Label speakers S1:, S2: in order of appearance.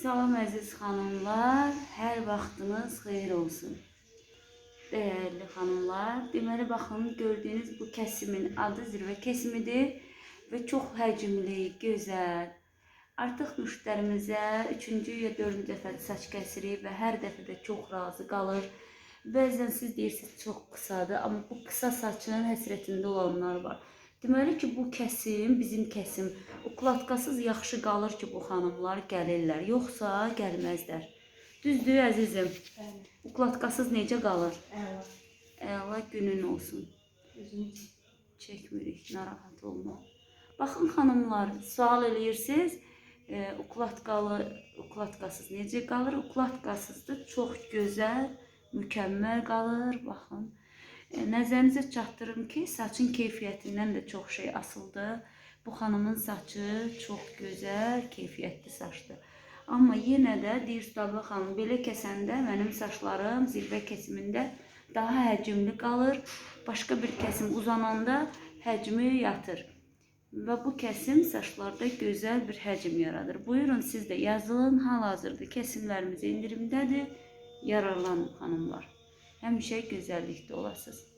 S1: Salam əziz xanımlar, hər vaxtınız xeyir olsun. Değerli xanımlar, deməli baxın gördüyünüz bu kəsimin adı zirvə kesimidir və çox həcmli, gözəl. Artıq müştərimizə 3-cü ya 4-cü dəfədir saç kəsirik və hər dəfə də çox razı qalır. Bəzən siz deyirsiniz çox qısadır, amma bu qısa saçın həsrətində olanlar var. Deməli ki, bu kəsim, bizim kəsim, ukladkasız yaxşı qalır ki, bu xanımlar gəlirlər, yoxsa gəlməzlər. Düzdür əzizim?
S2: Bəli.
S1: Ukladkasız necə qalır?
S2: Əla.
S1: Əla günün olsun.
S2: Özünü
S1: Çəkmirik, narahat olma. Baxın xanımlar, sual eləyirsiniz, e, ukladkalı, ukladkasız necə qalır? Ukladkasız da çox gözəl, mükəmməl qalır. Baxın. E, nəzərinizə çatdırım ki, saçın keyfiyyətindən də çox şey asılıdır. Bu xanımın saçı çox gözəl, keyfiyyətli saçdır. Amma yenə də deyir Stabla xanım, belə kəsəndə mənim saçlarım zirvə kəsimində daha həcmli qalır. Başqa bir kəsim uzananda həcmi yatır. Və bu kəsim saçlarda gözəl bir həcm yaradır. Buyurun siz də yazın. Hal-hazırda kəsimlərimiz endirimdədir. Yararlanın xanımlar. Həmişə gözəllikdə olasınız.